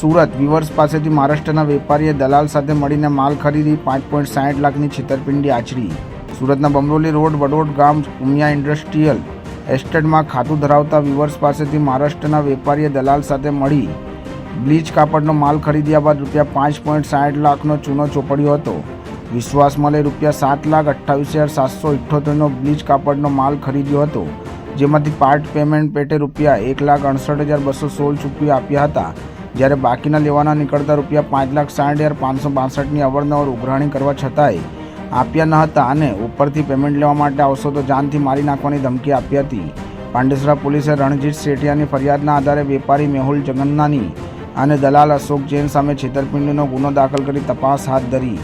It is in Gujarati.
સુરત. વિવર્સ પાસેથી મહારાષ્ટ્રના વેપારીએ દલાલ સાથે મળીને માલ ખરીદી પાંચ પોઈન્ટ સાઠ લાખની છેતરપિંડી આચરી. સુરતના બમરોલી રોડ, વડોદ ગામ, ઉમિયા ઇન્ડસ્ટ્રીયલ એસ્ટેટમાં ખાતું ધરાવતા વિવર્સ પાસેથી મહારાષ્ટ્રના વેપારીએ દલાલ સાથે મળી બ્લીચ કાપડનો માલ ખરીદ્યા બાદ રૂપિયા પાંચ પોઈન્ટ સાઠ લાખનો ચૂનો ચોપડ્યો હતો. વિશ્વાસ મળે રૂપિયા સાત લાખ અઠ્ઠાવીસ હજાર સાતસો ઇઠ્ઠોતેરનો બ્લીચ કાપડનો માલ ખરીદ્યો હતો, જેમાંથી પાર્ટ પેમેન્ટ પેટે રૂપિયા એક લાખ અડસઠ હજાર બસો સોળ ચૂકવી આપ્યા હતા. જ્યારે બાકીના લેવાના નીકળતા રૂપિયા પાંચ લાખ સાઠ હજાર પાંચસો બાસઠની અવરનવર ઉઘરાણી કરવા છતાંય આપ્યા ન હતા અને ઉપરથી પેમેન્ટ લેવા માટે આવશો તો જાનથી મારી નાખવાની ધમકી આપી હતી. પાંડેસરા પોલીસે રણજીત શેઠિયાની ફરિયાદના આધારે વેપારી મેહુલ જગન્નાની અને દલાલ અશોક જૈન સામે છેતરપિંડીનો ગુનો દાખલ કરી તપાસ હાથ ધરી.